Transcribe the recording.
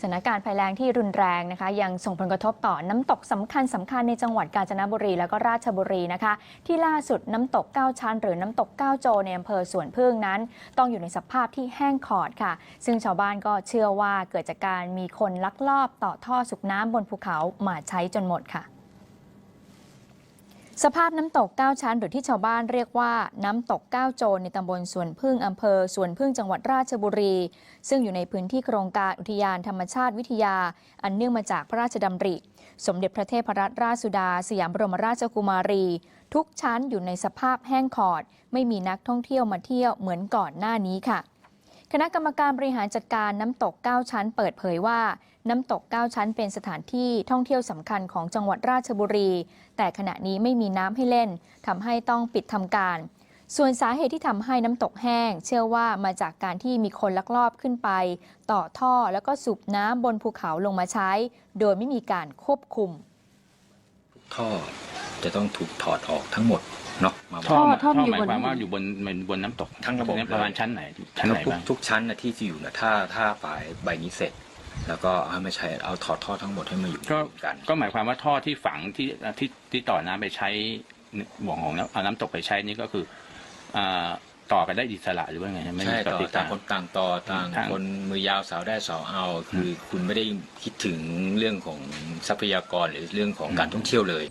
สถานการณ์ภัยแล้งที่รุนแรงนะคะยังส่งผลกระทบต่อน้ำตกสำคัญสำคัญในจังหวัดกาญจนบุรีและก็ราชบุรีนะคะ ที่ล่าสุดน้ำตก 9ชั้นหรือน้ำตก 9 โจในอำเภอสวนพึ่งนั้น ต้องอยู่ในสภาพที่แห้งขอดค่ะ ซึ่งชาวบ้านก็เชื่อว่าเกิดจากการมีคนลักลอบต่อท่อสุกน้ำบนภูเขามาใช้จนหมดค่ะ สภาพน้ำตก 9 ชั้น หรือที่ชาวบ้านเรียกว่าน้ำตก 9 โจรในตำบลสวนพึ่งอำเภอสวนพึ่งจังหวัดราชบุรี ซึ่งอยู่ในพื้นที่โครงการอุทยานธรรมชาติวิทยา อันเนื่องมาจากพระราชดำริ สมเด็จพระเทพรัตนราชสุดา สยามบรมราชกุมารี ทุกชั้นอยู่ในสภาพแห้งขอด ไม่มีนักท่องเที่ยวมาเที่ยวเหมือนก่อนหน้านี้ค่ะ คณะกรรมการบริหารจัดการน้ำตก 9 ชั้น เปิดเผยว่า น้ำตก 9 ชั้นเป็นสถานที่ท่องเที่ยวสำคัญของจังหวัดราชบุรี แต่ขณะนี้ไม่มีน้ำให้เล่นทำให้ต้องปิดทำการ ส่วนสาเหตุที่ทำให้น้ำตกแห้ง เชื่อว่ามาจากการที่มีคนลักลอบขึ้นไป ต่อท่อแล้วก็สูบน้ำบนภูเขาลงมาใช้ โดยไม่มีการควบคุม ท่อจะต้องถูกถอดออกทั้งหมด เนาะมาท่อว่าท่อท่ออยู่หมายบนความว่าอยู่บนบนบนน้ำตกทั้งระบบประมาณชั้นไหนชั้นไหนทุกบ้างทุกชั้นนะที่จะอยู่นะถ้าถ้าฝ่ายใบนี้เสร็จ แล้วก็เอามาใช้เอาถอดท่อทั้งหมดให้มาอยู่ก็กัน ก็หมายความว่าท่อที่ฝังที่ที่ที่ต่อน้ำไปใช้บ่วงของน้ำเอาน้ำตกไปใช้นี่ก็คืออ่าต่อกันได้อิสระหรือว่าไงไม่ใช่มีต่อติดต่าตางมคนต่างต่อต่างทาง คนมือยาวสาวได้สาวเอา คือคุณไม่ได้คิดถึงเรื่องของทรัพยากรหรือเรื่องของการท่องเที่ยวเลย